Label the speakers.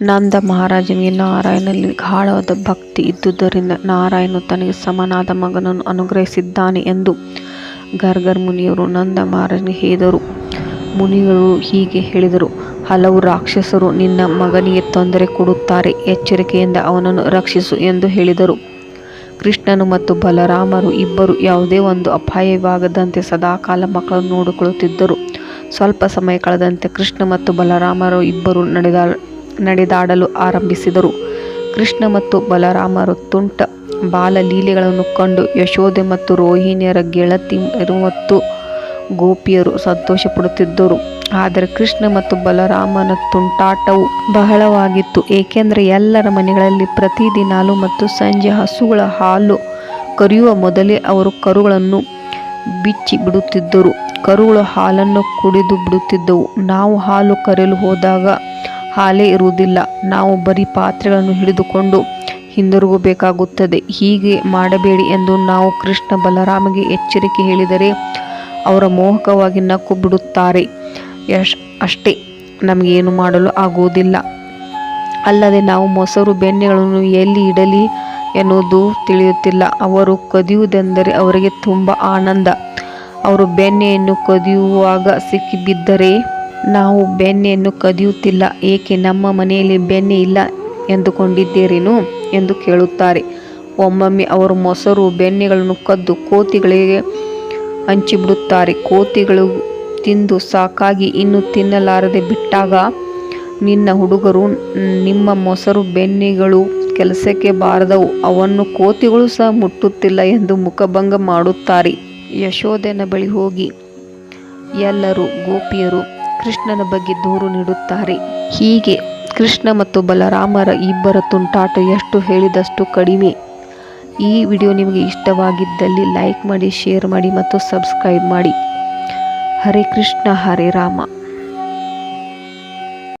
Speaker 1: ನಂದ ಮಹಾರಾಜನಿಗೆ ನಾರಾಯಣನಲ್ಲಿ ಗಾಢವಾದ ಭಕ್ತಿ ಇದ್ದುದರಿಂದ ನಾರಾಯಣನು ತನಗೆ ಸಮನಾದ ಮಗನನ್ನು ಅನುಗ್ರಹಿಸಿದ್ದಾನೆ ಎಂದು ಗರ್ಗರ್ ಮುನಿಯವರು ನಂದ ಮಹಾರಾಜನಿಗೆ ಹೇಳಿದರು. ಮುನಿಗಳು ಹೀಗೆ ಹೇಳಿದರು, ಹಲವು ರಾಕ್ಷಸರು ನಿನ್ನ ಮಗನಿಗೆ ತೊಂದರೆ ಕೊಡುತ್ತಾರೆ, ಎಚ್ಚರಿಕೆಯಿಂದ ಅವನನ್ನು ರಕ್ಷಿಸು ಎಂದು ಹೇಳಿದರು. ಕೃಷ್ಣನು ಮತ್ತು ಬಲರಾಮರು ಇಬ್ಬರು ಯಾವುದೇ ಒಂದು ಅಪಾಯವಾಗದಂತೆ ಸದಾಕಾಲ ಮಕ್ಕಳನ್ನು ನೋಡಿಕೊಳ್ಳುತ್ತಿದ್ದರು. ಸ್ವಲ್ಪ ಸಮಯ ಕಳೆದಂತೆ ಕೃಷ್ಣ ಮತ್ತು ಬಲರಾಮರು ಇಬ್ಬರು ನಡೆದ ನಡೆದಾಡಲು ಆರಂಭಿಸಿದರು. ಕೃಷ್ಣ ಮತ್ತು ಬಲರಾಮರು ತುಂಟ ಬಾಲಲೀಲೆಗಳನ್ನು ಕಂಡು ಯಶೋದೆ ಮತ್ತು ರೋಹಿಣಿಯರ ಗೆಳತಿಯರು ಮತ್ತು ಗೋಪಿಯರು ಸಂತೋಷಪಡುತ್ತಿದ್ದರು. ಆದರೆ ಕೃಷ್ಣ ಮತ್ತು ಬಲರಾಮನ ತುಂಟಾಟವು ಬಹಳವಾಗಿತ್ತು. ಏಕೆಂದರೆ ಎಲ್ಲರ ಮನೆಗಳಲ್ಲಿ ಪ್ರತಿದಿನಾಲು ಮತ್ತು ಸಂಜೆ ಹಸುಗಳ ಹಾಲು ಕರೆಯುವ ಮೊದಲೇ ಅವರು ಕರುಗಳನ್ನು ಬಿಚ್ಚಿ ಬಿಡುತ್ತಿದ್ದರು. ಕರುಗಳು ಹಾಲನ್ನು ಕುಡಿದು ಬಿಡುತ್ತಿದ್ದವು. ನಾವು ಹಾಲು ಕರೆಯಲು ಹೋದಾಗ ಹಾಲೇ ಇರುವುದಿಲ್ಲ. ನಾವು ಬರೀ ಪಾತ್ರೆಗಳನ್ನು ಹಿಡಿದುಕೊಂಡು ಹಿಂದಿರುಗಬೇಕಾಗುತ್ತದೆ. ಹೀಗೆ ಮಾಡಬೇಡಿ ಎಂದು ನಾವು ಕೃಷ್ಣ ಬಲರಾಮಗೆ ಎಚ್ಚರಿಕೆ ಹೇಳಿದರೆ ಅವರ ಮೋಹಕವಾಗಿ ನಕ್ಕು ಬಿಡುತ್ತಾರೆ ಯಶ್ ಅಷ್ಟೇ. ನಮಗೇನು ಮಾಡಲು ಆಗುವುದಿಲ್ಲ. ಅಲ್ಲದೆ ನಾವು ಮೊಸರು ಬೆಣ್ಣೆಗಳನ್ನು ಎಲ್ಲಿ ಇಡಲಿ ಎನ್ನುವುದು ತಿಳಿಯುತ್ತಿಲ್ಲ. ಅವರು ಕದಿಯುವುದೆಂದರೆ ಅವರಿಗೆ ತುಂಬ ಆನಂದ. ಅವರು ಬೆಣ್ಣೆಯನ್ನು ಕದಿಯುವಾಗ ಸಿಕ್ಕಿಬಿದ್ದರೆ ನಾವು ಬೆನ್ನೆಯನ್ನು ಕದಿಯುತ್ತಿಲ್ಲ, ಏಕೆ ನಮ್ಮ ಮನೆಯಲ್ಲಿ ಬೆನ್ನೆ ಇಲ್ಲ ಎಂದುಕೊಂಡಿದ್ದೀರೇನು ಎಂದು ಕೇಳುತ್ತಾರೆ. ಒಮ್ಮೊಮ್ಮೆ ಅವರು ಮೊಸರು ಬೆನ್ನೆಗಳನ್ನು ಕದ್ದು ಕೋತಿಗಳಿಗೆ ಹಂಚಿಬಿಡುತ್ತಾರೆ. ಕೋತಿಗಳು ತಿಂದು ಸಾಕಾಗಿ ಇನ್ನು ತಿನ್ನಲಾರದೆ ಬಿಟ್ಟಾಗ ನಿನ್ನ ಹುಡುಗರು ನಿಮ್ಮ ಮೊಸರು ಬೆನ್ನೆಗಳು ಕೆಲಸಕ್ಕೆ ಬಾರದವು, ಅವನ್ನು ಕೋತಿಗಳು ಸಹ ಮುಟ್ಟುತ್ತಿಲ್ಲ ಎಂದು ಮುಖಭಂಗ ಮಾಡುತ್ತಾರೆ. ಯಶೋಧನ ಬಳಿ ಹೋಗಿ ಎಲ್ಲರೂ ಗೋಪಿಯರು ಕೃಷ್ಣನ ಬಗ್ಗೆ ದೂರು ನೀಡುತ್ತಾರೆ. ಹೀಗೆ ಕೃಷ್ಣ ಮತ್ತು ಬಲರಾಮರ ಇಬ್ಬರ ತುಂಟಾಟ ಎಷ್ಟು ಹೇಳಿದಷ್ಟು ಕಡಿಮೆ. ಈ ವಿಡಿಯೋ ನಿಮಗೆ ಇಷ್ಟವಾಗಿದ್ದಲ್ಲಿ ಲೈಕ್ ಮಾಡಿ, ಶೇರ್ ಮಾಡಿ ಮತ್ತು ಸಬ್ಸ್ಕ್ರೈಬ್ ಮಾಡಿ. ಹರೇ ಕೃಷ್ಣ, ಹರೇ ರಾಮ.